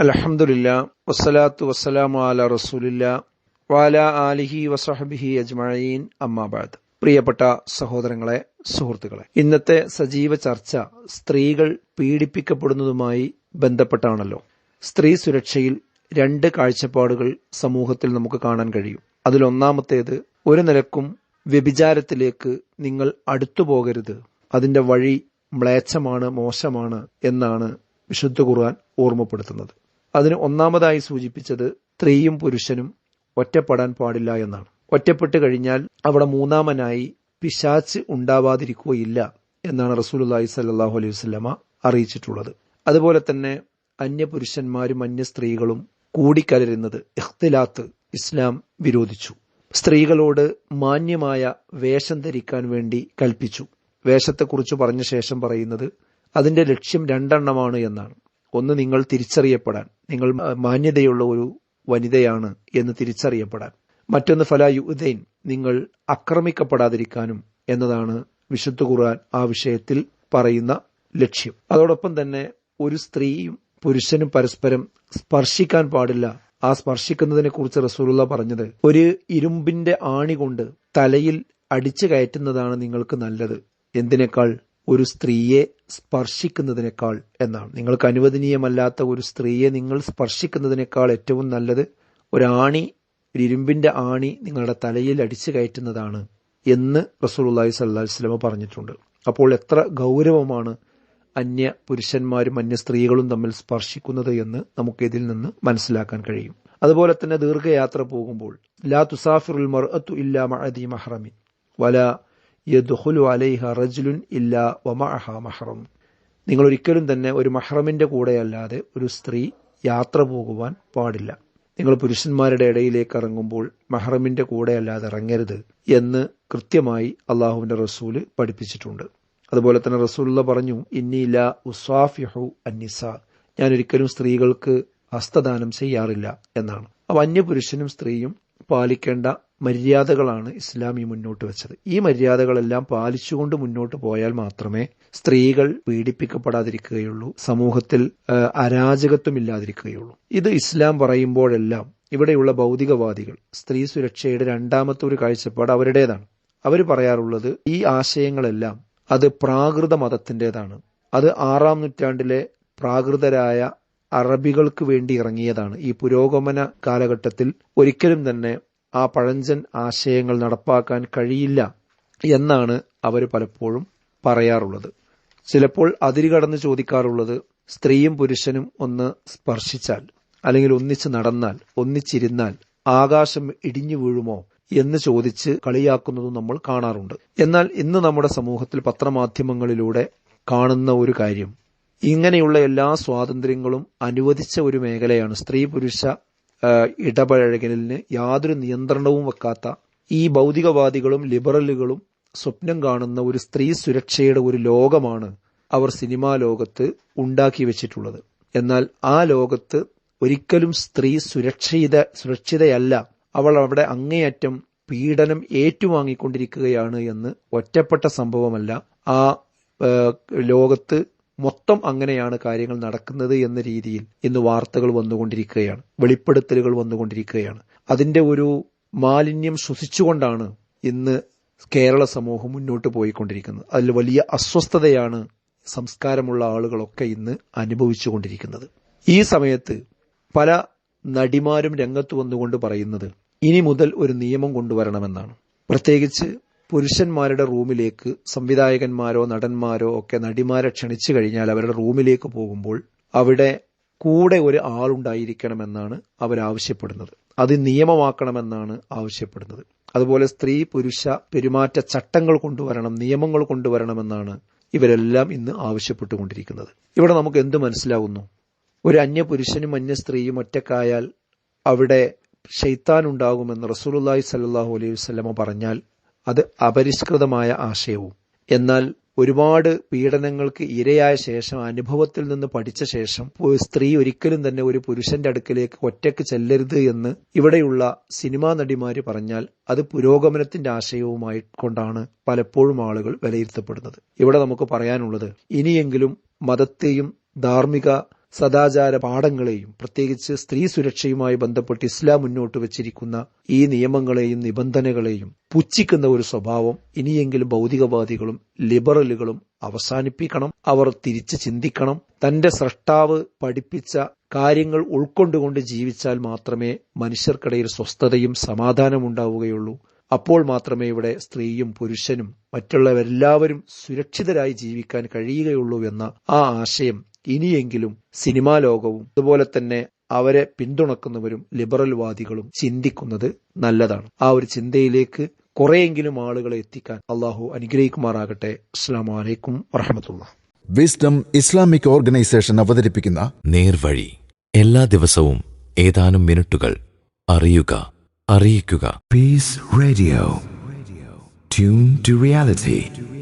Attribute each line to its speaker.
Speaker 1: അലഹമുല്ല വസ്സലാത്തു വസ്സലാമു അല റസൂലില്ല വാല ആലിഹി വസഹബിഹി അജ്മഴീൻ അമ്മാബാദ് പ്രിയപ്പെട്ട സഹോദരങ്ങളെ സുഹൃത്തുക്കളെ ഇന്നത്തെ സജീവ ചർച്ച സ്ത്രീകൾ പീഡിപ്പിക്കപ്പെടുന്നതുമായി ബന്ധപ്പെട്ടാണല്ലോ. സ്ത്രീ സുരക്ഷയിൽ രണ്ട് കാഴ്ചപ്പാടുകൾ സമൂഹത്തിൽ നമുക്ക് കാണാൻ കഴിയും. അതിലൊന്നാമത്തേത് ഒരു നിലക്കും വ്യഭിചാരത്തിലേക്ക് നിങ്ങൾ അടുത്തു പോകരുത്. അതിന്റെ വഴി മ്ലേച്ഛമാണ് മോശമാണ് എന്നാണ് വിശുദ്ധ ഖുർആൻ ഓർമ്മപ്പെടുത്തുന്നത്. അതിന് ഒന്നാമതായി സൂചിപ്പിച്ചത് സ്ത്രീയും പുരുഷനും ഒറ്റപ്പെടാൻ പാടില്ല എന്നാണ്. ഒറ്റപ്പെട്ട് കഴിഞ്ഞാൽ അവിടെ മൂന്നാമനായി പിശാച്ച് ഉണ്ടാവാതിരിക്കുകയില്ല എന്നാണ് റസൂലുല്ലാഹി സല്ലാഹു അലൈഹി വസ്ലമ അറിയിച്ചിട്ടുള്ളത്. അതുപോലെ തന്നെ അന്യപുരുഷന്മാരും അന്യ സ്ത്രീകളും കൂടിക്കലരുന്നത് ഇഖ്തിലാത്ത് ഇസ്ലാം വിരോധിച്ചു. സ്ത്രീകളോട് മാന്യമായ വേഷം ധരിക്കാൻ വേണ്ടി കൽപ്പിച്ചു. വേഷത്തെക്കുറിച്ച് പറഞ്ഞ ശേഷം പറയുന്നത് അതിന്റെ ലക്ഷ്യം രണ്ടെണ്ണമാണ് എന്നാണ്. ഒന്ന് നിങ്ങൾ തിരിച്ചറിയപ്പെടാൻ. നിങ്ങൾ മാന്യതയുള്ള ഒരു വനിതയാണ് എന്ന് തിരിച്ചറിയപ്പെടാൻ. മറ്റൊന്ന് ഫല യുദൈൻ നിങ്ങൾ ആക്രമിക്കപ്പെടാതിരിക്കാനും എന്നതാണ് വിശുദ്ധ ഖുർആൻ ആ വിഷയത്തിൽ പറയുന്ന ലക്ഷ്യം. അതോടൊപ്പം തന്നെ ഒരു സ്ത്രീയും പുരുഷനും പരസ്പരം സ്പർശിക്കാൻ പാടില്ല. ആ സ്പർശിക്കുന്നതിനെ കുറിച്ച് റസൂലുള്ള പറഞ്ഞത് ഒരു ഇരുമ്പിന്റെ ആണി കൊണ്ട് തലയിൽ അടിച്ചു കയറ്റുന്നതാണ് നിങ്ങൾക്ക് നല്ലത്. എന്തിനേക്കാൾ ഒരു സ്ത്രീയെ സ്പർശിക്കുന്നതിനേക്കാൾ എന്നാണ്. നിങ്ങൾക്ക് അനുവദനീയമല്ലാത്ത ഒരു സ്ത്രീയെ നിങ്ങൾ സ്പർശിക്കുന്നതിനേക്കാൾ ഏറ്റവും നല്ലത് ഒരാണി ഒരു ഇരുമ്പിന്റെ ആണി നിങ്ങളുടെ തലയിൽ അടിച്ചു കയറ്റുന്നതാണ് എന്ന് റസൂലുള്ളാഹി സ്വല്ലല്ലാഹി വസല്ലമ പറഞ്ഞിട്ടുണ്ട്. അപ്പോൾ എത്ര ഗൗരവമാണ് അന്യ പുരുഷന്മാരും അന്യ സ്ത്രീകളും തമ്മിൽ സ്പർശിക്കുന്നത് എന്ന് നമുക്ക് ഇതിൽ നിന്ന് മനസ്സിലാക്കാൻ കഴിയും. അതുപോലെ തന്നെ ദീർഘയാത്ര പോകുമ്പോൾ ലാ തുസാഫിറുൽ മർഅത്തു ഇല്ലാ മഅദി മഹ്റമിൻ വല യദ്ഖുലു അലൈഹ റജ്ലുൻ ഇല്ല വമഅഹ മഹ്റം. നിങ്ങൾ ഒരിക്കലും തന്നെ ഒരു മഹ്റമിന്റെ കൂടെയല്ലാതെ ഒരു സ്ത്രീ യാത്ര പോകുവാൻ പാടില്ല. നിങ്ങൾ പുരുഷന്മാരുടെ ഇടയിലേക്ക് ഇറങ്ങുമ്പോൾ മഹ്റമിന്റെ കൂടെയല്ലാതെ ഇറങ്ങരുത് എന്ന് കൃത്യമായി അള്ളാഹുവിന്റെ റസൂൽ പഠിപ്പിച്ചിട്ടുണ്ട്. അതുപോലെ തന്നെ റസൂലുള്ള പറഞ്ഞു ഇന്നില ഉസ്വാഫിഹു അന്നിസ ഞാൻ ഒരിക്കലും സ്ത്രീകൾക്ക് ഹസ്തദാനം ചെയ്യാറില്ല എന്നാണ്. അപ്പൊ അന്യപുരുഷനും സ്ത്രീയും പാലിക്കേണ്ട മര്യാദകളാണ് ഇസ്ലാം ഈ മുന്നോട്ട് വെച്ചത്. ഈ മര്യാദകളെല്ലാം പാലിച്ചുകൊണ്ട് മുന്നോട്ട് പോയാൽ മാത്രമേ സ്ത്രീകൾ പീഡിപ്പിക്കപ്പെടാതിരിക്കുകയുള്ളൂ സമൂഹത്തിൽ അരാജകത്വം ഇല്ലാതിരിക്കുകയുള്ളൂ ഇത് ഇസ്ലാം പറയുമ്പോഴെല്ലാം ഇവിടെയുള്ള ഭൗതികവാദികൾ സ്ത്രീ സുരക്ഷയുടെ രണ്ടാമത്തെ ഒരു കാഴ്ചപ്പാട് അവരുടേതാണ്. അവർ പറയാറുള്ളത് ഈ ആശയങ്ങളെല്ലാം അത് പ്രാകൃത മതത്തിന്റെതാണ്. അത് ആറാം നൂറ്റാണ്ടിലെ പ്രാകൃതരായ അറബികൾക്ക് വേണ്ടി ഇറങ്ങിയതാണ്. ഈ പുരോഗമന കാലഘട്ടത്തിൽ ഒരിക്കലും തന്നെ ആ പഴഞ്ചൻ ആശയങ്ങൾ നടപ്പാക്കാൻ കഴിയില്ല എന്നാണ് അവർ പലപ്പോഴും പറയാറുള്ളത്. ചിലപ്പോൾ അതിരുകടന്ന് ചോദിക്കാറുള്ളത് സ്ത്രീയും പുരുഷനും ഒന്ന് സ്പർശിച്ചാൽ അല്ലെങ്കിൽ ഒന്നിച്ച് നടന്നാൽ ഒന്നിച്ചിരുന്നാൽ ആകാശം ഇടിഞ്ഞു വീഴുമോ എന്ന് ചോദിച്ച് കളിയാക്കുന്നതും നമ്മൾ കാണാറുണ്ട്. എന്നാൽ ഇന്ന് നമ്മുടെ സമൂഹത്തിൽ പത്രമാധ്യമങ്ങളിലൂടെ കാണുന്ന ഒരു കാര്യം ഇങ്ങനെയുള്ള എല്ലാ സ്വാതന്ത്ര്യങ്ങളും അനുവദിച്ച ഒരു മേഖലയാണ്. സ്ത്രീ പുരുഷ ഇടപഴകലിന് യാതൊരു നിയന്ത്രണവും വെക്കാത്ത ഈ ഭൗതികവാദികളും ലിബറലുകളും സ്വപ്നം കാണുന്ന ഒരു സ്ത്രീ സുരക്ഷയുടെ ഒരു ലോകമാണ് അവർ സിനിമാ ലോകത്ത് ഉണ്ടാക്കി വെച്ചിട്ടുള്ളത്. എന്നാൽ ആ ലോകത്ത് ഒരിക്കലും സ്ത്രീ സുരക്ഷിത സുരക്ഷിതയല്ല. അവൾ അവിടെ അങ്ങേയറ്റം പീഡനം ഏറ്റുവാങ്ങിക്കൊണ്ടിരിക്കുകയാണ് എന്ന് ഒറ്റപ്പെട്ട സംഭവമല്ല. ആ ലോകത്ത് മൊത്തം അങ്ങനെയാണ് കാര്യങ്ങൾ നടക്കുന്നത് എന്ന രീതിയിൽ ഇന്ന് വാർത്തകൾ വന്നുകൊണ്ടിരിക്കുകയാണ്. വെളിപ്പെടുത്തലുകൾ വന്നുകൊണ്ടിരിക്കുകയാണ്. അതിന്റെ ഒരു മാലിന്യം ശ്വസിച്ചുകൊണ്ടാണ് ഇന്ന് കേരള സമൂഹം മുന്നോട്ട് പോയിക്കൊണ്ടിരിക്കുന്നത്. അതിൽ വലിയ അസ്വസ്ഥതയാണ് സംസ്കാരമുള്ള ആളുകളൊക്കെ ഇന്ന് അനുഭവിച്ചുകൊണ്ടിരിക്കുന്നത്. ഈ സമയത്ത് പല നടിമാരും രംഗത്ത് വന്നുകൊണ്ട് പറയുന്നത് ഇനി മുതൽ ഒരു നിയമം കൊണ്ടുവരണമെന്നാണ്. പ്രത്യേകിച്ച് പുരുഷന്മാരുടെ റൂമിലേക്ക് സംവിധായകന്മാരോ നടന്മാരോ ഒക്കെ നടിമാരെ ക്ഷണിച്ചു കഴിഞ്ഞാൽ അവരുടെ റൂമിലേക്ക് പോകുമ്പോൾ അവിടെ കൂടെ ഒരു ആളുണ്ടായിരിക്കണമെന്നാണ് അവരാവശ്യപ്പെടുന്നത് അത് നിയമമാക്കണമെന്നാണ് ആവശ്യപ്പെടുന്നത്. അതുപോലെ സ്ത്രീ പുരുഷ പെരുമാറ്റ ചട്ടങ്ങൾ കൊണ്ടുവരണം നിയമങ്ങൾ കൊണ്ടുവരണമെന്നാണ് ഇവരെല്ലാം ഇന്ന് ആവശ്യപ്പെട്ടുകൊണ്ടിരിക്കുന്നത്. ഇവിടെ നമുക്ക് എന്ത് മനസ്സിലാവുന്നു? ഒരു അന്യ പുരുഷനും അന്യ സ്ത്രീയും ഒറ്റക്കായാൽ അവിടെ ഷെയ്ത്താൻ ഉണ്ടാകുമെന്ന് റസൂലുല്ലാഹി സല്ലാഹു അലൈഹി വസ്ലമ പറഞ്ഞാൽ അത് അപരിഷ്കൃതമായ ആശയവും. എന്നാൽ ഒരുപാട് പീഡനങ്ങൾക്ക് ഇരയായ ശേഷം അനുഭവത്തിൽ നിന്ന് പഠിച്ച ശേഷം ഒരു സ്ത്രീ ഒരിക്കലും തന്നെ ഒരു പുരുഷന്റെ അടുക്കലേക്ക് ഒറ്റയ്ക്ക് ചെല്ലരുത് എന്ന് ഇവിടെയുള്ള സിനിമാ നടിമാര് പറഞ്ഞാൽ അത് പുരോഗമനത്തിന്റെ ആശയവുമായി കൊണ്ടാണ് പലപ്പോഴും ആളുകൾ വിലയിരുത്തപ്പെടുന്നത്. ഇവിടെ നമുക്ക് പറയാനുള്ളത് ഇനിയെങ്കിലും മതത്തെയും ധാർമ്മിക സദാചാര പാഠങ്ങളെയും പ്രത്യേകിച്ച് സ്ത്രീ സുരക്ഷയുമായി ബന്ധപ്പെട്ട് ഇസ്ലാം മുന്നോട്ട് വച്ചിരിക്കുന്ന ഈ നിയമങ്ങളെയും നിബന്ധനകളെയും പുച്ഛിക്കുന്ന ഒരു സ്വഭാവം ഇനിയെങ്കിലും ഭൗതികവാദികളും ലിബറലുകളും അവസാനിപ്പിക്കണം. അവർ തിരിച്ച് ചിന്തിക്കണം. തന്റെ സ്രഷ്ടാവ് പഠിപ്പിച്ച കാര്യങ്ങൾ ഉൾക്കൊണ്ടുകൊണ്ട് ജീവിച്ചാൽ മാത്രമേ മനുഷ്യർക്കിടയിൽ സ്വസ്ഥതയും സമാധാനവും ഉണ്ടാവുകയുള്ളൂ. അപ്പോൾ മാത്രമേ ഇവിടെ സ്ത്രീയും പുരുഷനും മറ്റുള്ളവരെല്ലാവരും സുരക്ഷിതരായി ജീവിക്കാൻ കഴിയുകയുള്ളൂ എന്ന ആ ആശയം ഇനിയെങ്കിലും സിനിമാ ലോകവും അതുപോലെ തന്നെ അവരെ പിന്തുണക്കുന്നവരും ലിബറൽ വാദികളും ചിന്തിക്കുന്നത് നല്ലതാണ്. ആ ഒരു ചിന്തയിലേക്ക് കുറെയെങ്കിലും ആളുകളെ എത്തിക്കാൻ അള്ളാഹു അനുഗ്രഹിക്കുമാറാകട്ടെ. അസ്സാം വലൈക്കും വറഹമത്തുള്ള
Speaker 2: വിസ്ഡം ഇസ്ലാമിക് ഓർഗനൈസേഷൻ അവതരിപ്പിക്കുന്ന
Speaker 3: നേർവഴി. എല്ലാ ദിവസവും ഏതാനും മിനിറ്റുകൾ അറിയുക അറിയിക്കുക.
Speaker 4: Peace radio tune to reality.